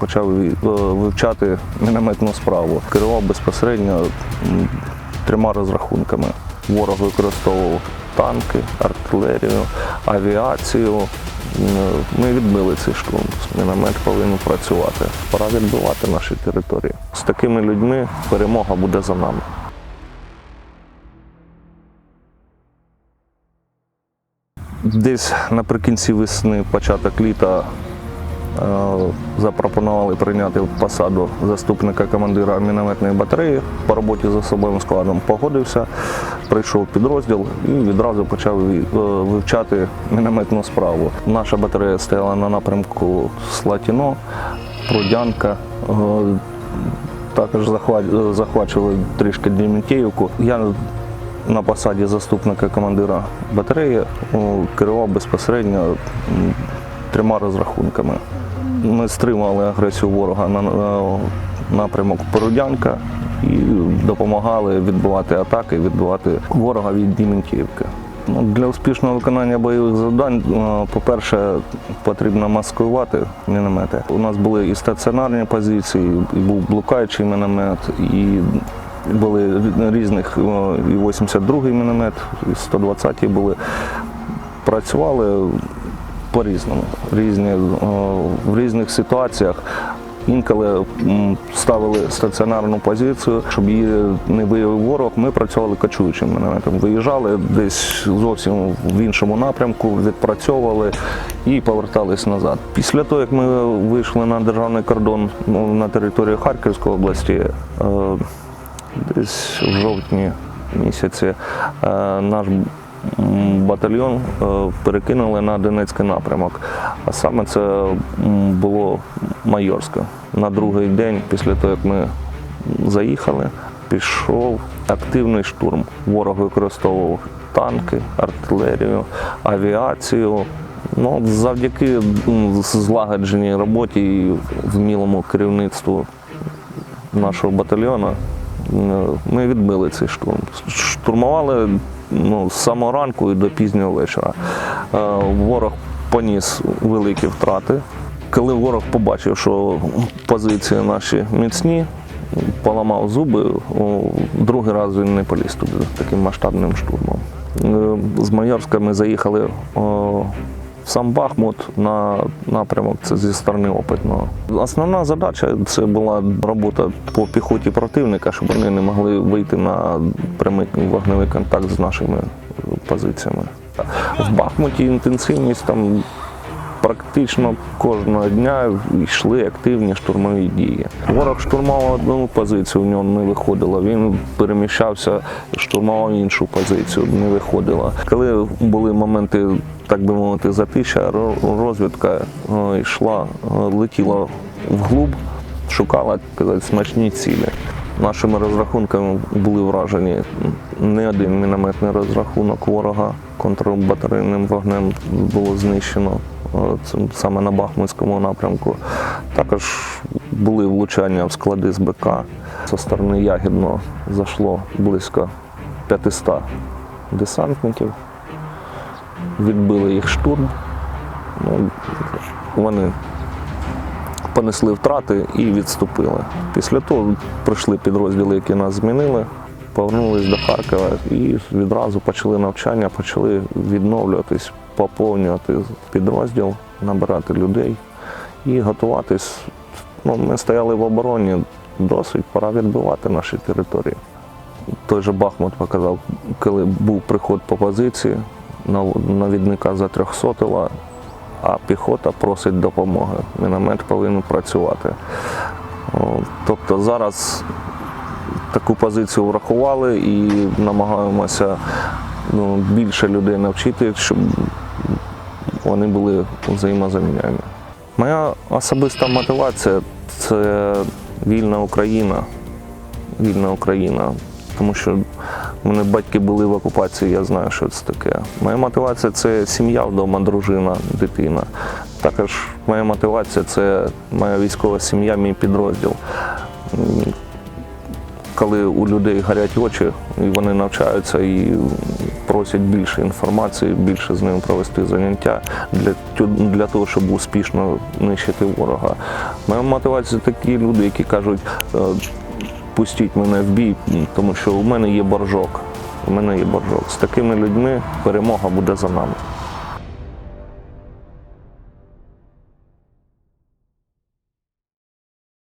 Почав е, вивчати мінометну справу. Керував безпосередньо трьома розрахунками. Ворог використовував танки, артилерію, авіацію. Ми відбили цей штурм. Міномет повинен працювати. Пора відбивати наші території. З такими людьми перемога буде за нами. Десь наприкінці весни, початок літа запропонували прийняти посаду заступника командира мінометної батареї по роботі з особовим складом. Погодився, прийшов підрозділ і відразу почав е, вивчати мінометну справу. Наша батарея стояла на напрямку Слатіно, Прудянка. е, Також захвачували трішки Дементіївку. Я на посаді заступника командира батареї керував безпосередньо трьома розрахунками. Ми стримали агресію ворога на на напрямок Породянка і допомагали відбивати атаки, відбивати ворога від Діментіївки. Ну, Для успішного виконання бойових завдань, е, по-перше, потрібно маскувати міномети. У нас були і стаціонарні позиції, і був блукаючий міномет, і були різних, і 82-й міномет, і 120-ті були. Працювали по-різному, різні, в різних ситуаціях. Інколи ставили стаціонарну позицію, щоб її не виявив ворог. Ми працювали кочуючим мінометом. Виїжджали десь зовсім в іншому напрямку, відпрацьовували і повертались назад. Після того, як ми вийшли на державний кордон ну, на території Харківської області, е, десь в жовтні місяці е, наш батальйон е, перекинули на Донецький напрямок. А саме це було Майорське. На другий день, після того, як ми заїхали, пішов активний штурм. Ворог використовував танки, артилерію, авіацію. Ну, завдяки злагодженій роботі і вмілому керівництву нашого батальйону ми відбили цей штурм. Штурмували ну, з самого ранку і до пізнього вечора. Е, Ворог поніс великі втрати. Коли ворог побачив, що позиції наші міцні, поламав зуби, другий раз він не поліз туди таким масштабним штурмом. Е, З Майорська ми заїхали сам Бахмут на напрямок це зі сторони опитного. Основна задача це була робота по піхоті противника, щоб вони не могли вийти на прямий вогневий контакт з нашими позиціями. В Бахмуті інтенсивність там практично кожного дня йшли активні штурмові дії. Ворог штурмував одну позицію, в нього не виходило. Він переміщався, штурмував іншу позицію, не виходило. Коли були моменти, так би мовити, затища, ро- розвідка е, йшла, е, летіла вглуб, шукала так сказати, смачні цілі. Нашими розрахунками були вражені не один мінометний розрахунок ворога контрбатарейним вогнем було знищено е, саме на Бахмутському напрямку. Також були влучання в склади з БК. Зі сторони Ягідного зайшло близько 500 десантників. Відбили їх штурм. Ну, вони понесли втрати і відступили. Після того прийшли підрозділи, які нас змінили, повернулись до Харкова і відразу почали навчання, почали відновлюватись, поповнювати підрозділ, набирати людей і готуватись. Ну, ми стояли в обороні, досить пора відбивати наші території. Той же Бахмут показав, коли був приход по позиції, нав- навідника затрьохсотила, а піхота просить допомоги. Міномет повинен працювати. Тобто зараз таку позицію врахували і намагаємося ну, більше людей навчити, щоб вони були взаємозаміняємі. Моя особиста мотивація це вільна Україна. Вільна Україна. Тому що мене батьки були в окупації, я знаю, що це таке. Моя мотивація це сім'я вдома, дружина, дитина. Також моя мотивація це моя військова сім'я, мій підрозділ. Коли у людей горять очі, і вони навчаються і просять більше інформації, більше з ним провести заняття для, для того, щоб успішно нищити ворога. Моя мотивація такі люди, які кажуть, е, пустіть мене в бій, тому що у мене є боржок. У мене є боржок. З такими людьми перемога буде за нами.